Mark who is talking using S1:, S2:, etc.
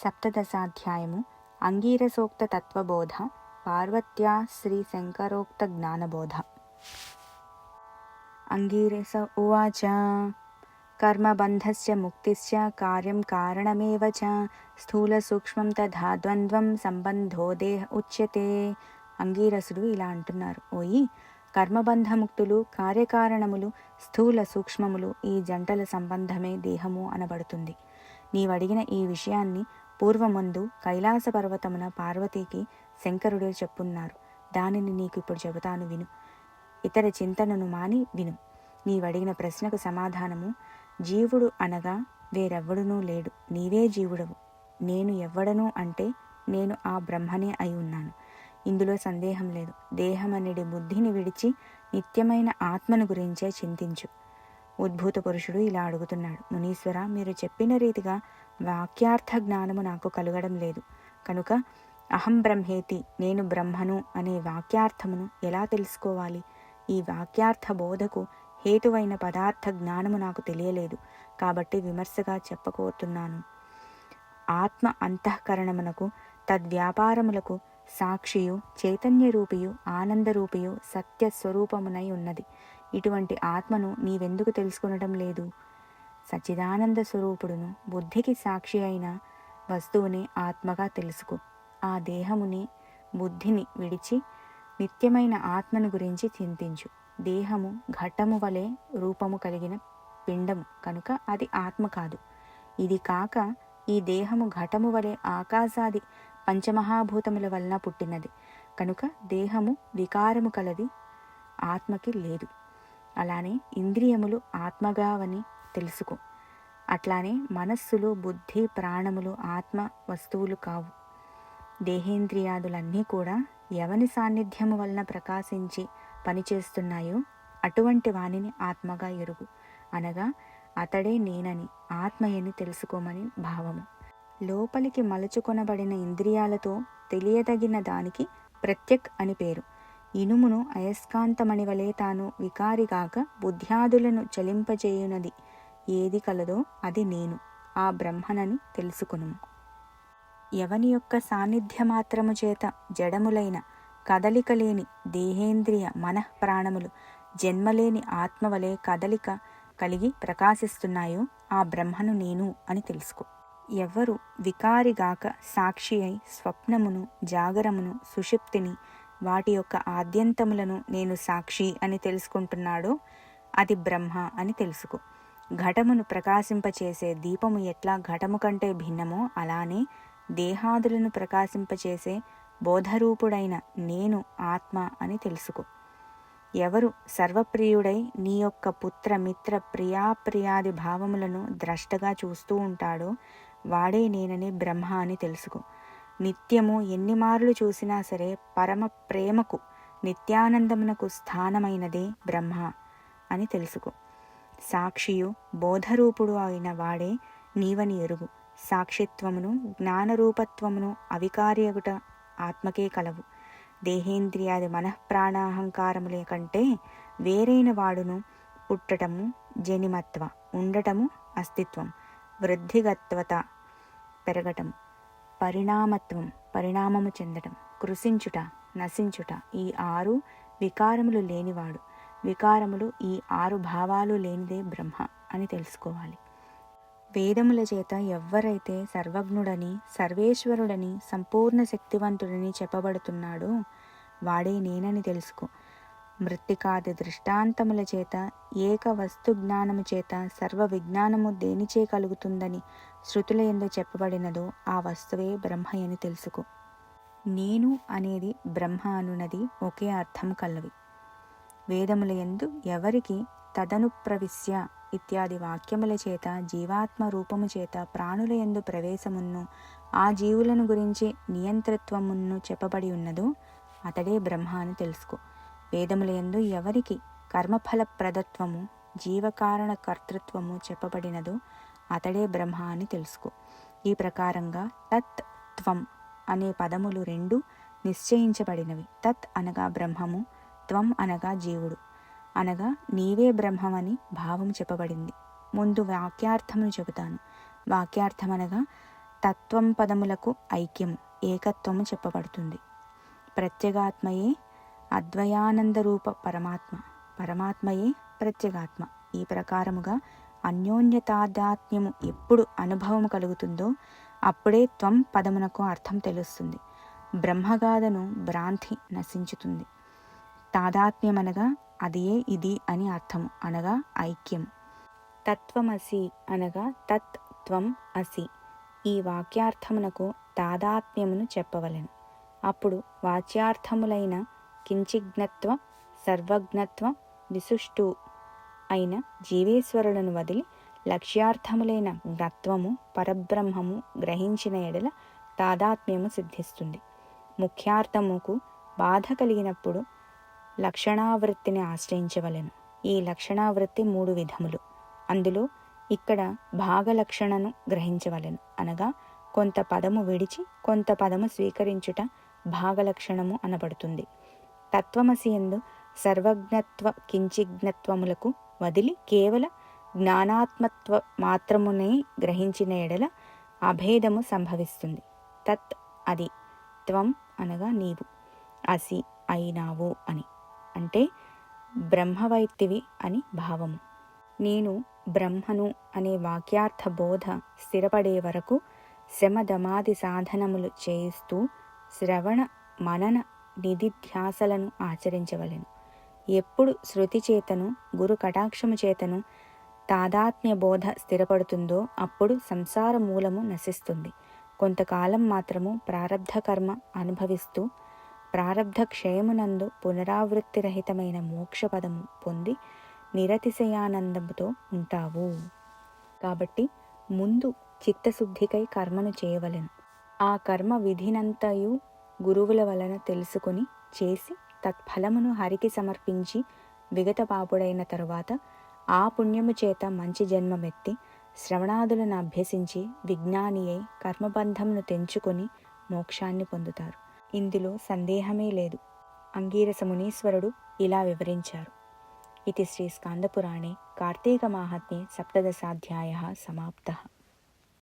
S1: సప్తదశాధ్యాయము అంగీరసోక్త తత్వబోధ పార్వత్యా శ్రీ శంకరోక్త జ్ఞానబోధ అంగీరస ఉవాచ కర్మబంధస్య ముక్తిశ్చ కార్యం కారణమేవ చ స్థూలసూక్ష్మం తథా ద్వంద్వం సంబంధో దేహ ఉచ్యతే. అంగీరసుడు ఇలా అంటున్నారు. ఓయి కర్మబంధముక్తులు కార్యకారణములు స్థూల సూక్ష్మములు ఈ జంటల సంబంధమే దేహము అనబడుతుంది. నీవడిగిన ఈ విషయాన్ని పూర్వముందు కైలాస పర్వతమున పార్వతీకి శంకరుడు చెప్పున్నారు. దానిని నీకు ఇప్పుడు చెబుతాను విను. ఇతర చింతనను మాని విను. నీవడిగిన ప్రశ్నకు సమాధానము జీవుడు అనగా వేరెవ్వడునూ లేడు. నీవే జీవుడవు. నేను ఎవ్వడను అంటే నేను ఆ బ్రహ్మనే అయి ఉన్నాను. ఇందులో సందేహం లేదు. దేహమనడి బుద్ధిని విడిచి నిత్యమైన ఆత్మను గురించే చింతించు. ఉద్భూత పురుషుడు ఇలా అడుగుతున్నాడు మునీశ్వర మీరు చెప్పిన రీతిగా వాక్యార్థ జ్ఞానము నాకు కలగడం లేదు. కనుక అహం బ్రహ్మేతి నేను బ్రహ్మను అనే వాక్యార్థమును ఎలా తెలుసుకోవాలి? ఈ వాక్యార్థ బోధకు హేతువైన పదార్థ జ్ఞానము నాకు తెలియలేదు. కాబట్టి విమర్శగా చెప్పకోతున్నాను ఆత్మ అంతఃకరణమునకు తద్వ్యాపారములకు సాక్షియు చైతన్య రూపియు ఆనందరూపియు సత్య స్వరూపమునై ఉన్నది. ఇటువంటి ఆత్మను నీవెందుకు తెలుసుకునటం లేదు? సచ్చిదానంద స్వరూపుడును బుద్ధికి సాక్షి అయిన వస్తువుని ఆత్మగా తెలుసుకో. ఆ దేహముని బుద్ధిని విడిచి నిత్యమైన ఆత్మను గురించి చింతించు. దేహము ఘటము వలె రూపము కలిగిన పిండము కనుక అది ఆత్మ కాదు. ఇది కాక ఈ దేహము ఘటము వలె ఆకాశాది పంచమహాభూతముల వలన పుట్టినది. కనుక దేహము వికారము కలది ఆత్మకి లేదు. అలానే ఇంద్రియములు ఆత్మగావని తెలుసుకో. అట్లానే మనస్సులు బుద్ధి ప్రాణములు ఆత్మ వస్తువులు కావు. దేహేంద్రియాదులన్నీ కూడా ఎవని సాన్నిధ్యము వలన ప్రకాశించి పనిచేస్తున్నాయో అటువంటి వానిని ఆత్మగా ఎరుగు. అనగా అతడే నేనని ఆత్మయని తెలుసుకోమని భావము. లోపలికి మలుచుకొనబడిన ఇంద్రియాలతో తెలియదగిన దానికి ప్రత్యక్ అని పేరు. ఇనుమును అయస్కాంతమణి వలె తాను వికారిగాక బుద్ధ్యాదులను చలింపజేయునది. ఏది కలదో అది నేను. ఆ బ్రహ్మనని తెలుసుకును. ఎవని యొక్క సాన్నిధ్యమాత్రము చేత జడములైన కదలిక లేని దేహేంద్రియ మనః ప్రాణములు జన్మలేని ఆత్మవలే కదలిక కలిగి ప్రకాశిస్తున్నాయో ఆ బ్రహ్మను నేను అని తెలుసుకో. ఎవ్వరు వికారిగాక సాక్షి అయి స్వప్నమును జాగరమును సుషిప్తిని వాటి యొక్క ఆద్యంతములను నేను సాక్షి అని తెలుసుకుంటున్నాడో. అది బ్రహ్మ అని తెలుసుకో. ఘటమును ప్రకాశింపచేసే దీపము ఎట్లా ఘటము కంటే భిన్నమో అలానే దేహాదులను ప్రకాశింపచేసే బోధరూపుడైన నేను ఆత్మ అని తెలుసుకో. ఎవరు సర్వప్రియుడై నీ యొక్క పుత్ర మిత్ర ప్రియాప్రియాది భావములను ద్రష్టగా చూస్తూ ఉంటాడో వాడే నేనని బ్రహ్మ అని తెలుసుకో. నిత్యము ఎన్ని మార్లు చూసినా సరే పరమ ప్రేమకు నిత్యానందమునకు స్థానమైనదే బ్రహ్మ అని తెలుసుకో. సాక్షియు బోధరూపుడు అయిన వాడే నీవని ఎరుగు. సాక్షిత్వమును జ్ఞానరూపత్వమును అవికార్యగుట ఆత్మకే కలవు. దేహేంద్రియాది మనఃప్రాణాహంకారముల కంటే వేరైన వాడును పుట్టటము జనిమత్వ ఉండటము అస్తిత్వం వృద్ధిగత్వత పెరగటము. పరిణామత్వం పరిణామము చెందటం కృషించుట నశించుట ఈ ఆరు వికారములు లేనివాడు. వికారములు ఈ ఆరు భావాలు లేనిదే బ్రహ్మ అని తెలుసుకోవాలి. వేదముల చేత ఎవ్వరైతే సర్వజ్ఞుడని సర్వేశ్వరుడని సంపూర్ణ శక్తివంతుడని చెప్పబడుతున్నాడో వాడే నేనని తెలుసుకో. మృత్తికాది దృష్టాంతముల చేత ఏక వస్తు జ్ఞానము చేత సర్వ విజ్ఞానము దేనిచే కలుగుతుందని శృతుల ఎందు చెప్పబడినదో ఆ వస్తువే బ్రహ్మయని తెలుసుకో. నేను అనేది బ్రహ్మ అనున్నది ఒకే అర్థం కలవి. వేదముల ఎందు ఎవరికి తదనుప్రవిశ్య ఇత్యాది వాక్యముల చేత జీవాత్మ రూపము చేత ప్రాణుల ఎందు ప్రవేశమున్ను ఆ జీవులను గురించి నియంత్రత్వమును చెప్పబడి ఉన్నదో అతడే బ్రహ్మ అని తెలుసుకో. వేదములయందు ఎవరికి కర్మఫల ప్రదత్వము జీవకారణ కర్తృత్వము చెప్పబడినదో అతడే బ్రహ్మ అని తెలుసుకో. ఈ ప్రకారంగా తత్ త్వం అనే పదములు రెండు నిశ్చయించబడినవి. తత్ అనగా బ్రహ్మము త్వం అనగా జీవుడు. అనగా నీవే బ్రహ్మమని భావం చెప్పబడింది. ముందు వాక్యార్థమును చెబుతాను. వాక్యార్థమనగా తత్వం పదములకు ఐక్యము ఏకత్వము చెప్పబడుతుంది. ప్రత్యేగాత్మయే అద్వయానంద రూప పరమాత్మ. పరమాత్మయే ప్రత్యేగాత్మ. ఈ ప్రకారముగా అన్యోన్యతాదాత్మ్యము ఎప్పుడు అనుభవము కలుగుతుందో అప్పుడే త్వం పదమునకు అర్థం తెలుస్తుంది. బ్రహ్మగాథను భ్రాంతి నశించుతుంది. తాదాత్మ్యమనగా అదియే ఇది అని అర్థము. అనగా ఐక్యం తత్వమసి అనగా తత్ త్వం అసి. ఈ వాక్యార్థమునకు తాదాత్మ్యమును చెప్పవలెను. అప్పుడు వాచ్యార్థములైన కించిజ్ఞత్వ సర్వజ్ఞత్వ విశిష్టు అయిన జీవేశ్వరులను వదిలి లక్ష్యార్థములైన జ్ఞత్వము పరబ్రహ్మము గ్రహించిన ఎడల తాదాత్మ్యము సిద్ధిస్తుంది. ముఖ్యార్థముకు బాధ కలిగినప్పుడు లక్షణావృత్తిని ఆశ్రయించవలెను. ఈ లక్షణావృత్తి మూడు విధములు. అందులో ఇక్కడ భాగలక్షణను గ్రహించవలెను. అనగా కొంత పదము విడిచి కొంత పదము స్వీకరించుట భాగలక్షణము అనబడుతుంది. తత్వమసియందు సర్వజ్ఞత్వ కించిజ్ఞత్వములకు వదిలి కేవల జ్ఞానాత్మత్వ మాత్రమునే గ్రహించిన ఎడల అభేదము సంభవిస్తుంది. తత్ అది త్వం అనగా నీవు అసి అయినావు అని. అంటే బ్రహ్మవైత్తివి అని భావము. నేను బ్రహ్మను అనే వాక్యార్థ బోధ స్థిరపడే వరకు శమదమాది సాధనములు చేయిస్తూ శ్రవణ మనన నిధిధ్యాసలను ఆచరించవలెను. ఎప్పుడు శృతి చేతను గురు కటాక్షము చేతను తాదాత్మ్య బోధ స్థిరపడుతుందో అప్పుడు సంసార మూలము నశిస్తుంది. కొంతకాలం మాత్రము ప్రారబ్ధ కర్మ అనుభవిస్తూ ప్రారబ్ధ క్షయమునందు పునరావృత్తిరహితమైన మోక్షపదము పొంది నిరతిశయానందముతో ఉంటావు. కాబట్టి ముందు చిత్తశుద్ధికై కర్మను చేయవలెను. ఆ కర్మ విధినంతయు గురువుల వలన తెలుసుకుని చేసి తత్ఫలమును హరికి సమర్పించి విగత పాపుడైన తరువాత ఆ పుణ్యము చేత మంచి జన్మమెత్తి శ్రవణాదులను అభ్యసించి విజ్ఞాని అయి కర్మబంధమును తెంచుకొని మోక్షాన్ని పొందుతారు. ఇందులో సందేహమే లేదు. అంగీరస మునీశ్వరుడు ఇలా వివరించారు. ఇది శ్రీ స్కాందపురాణే కార్తీక మాహాత్మ్య సప్తదశాధ్యాయ సమాప్త.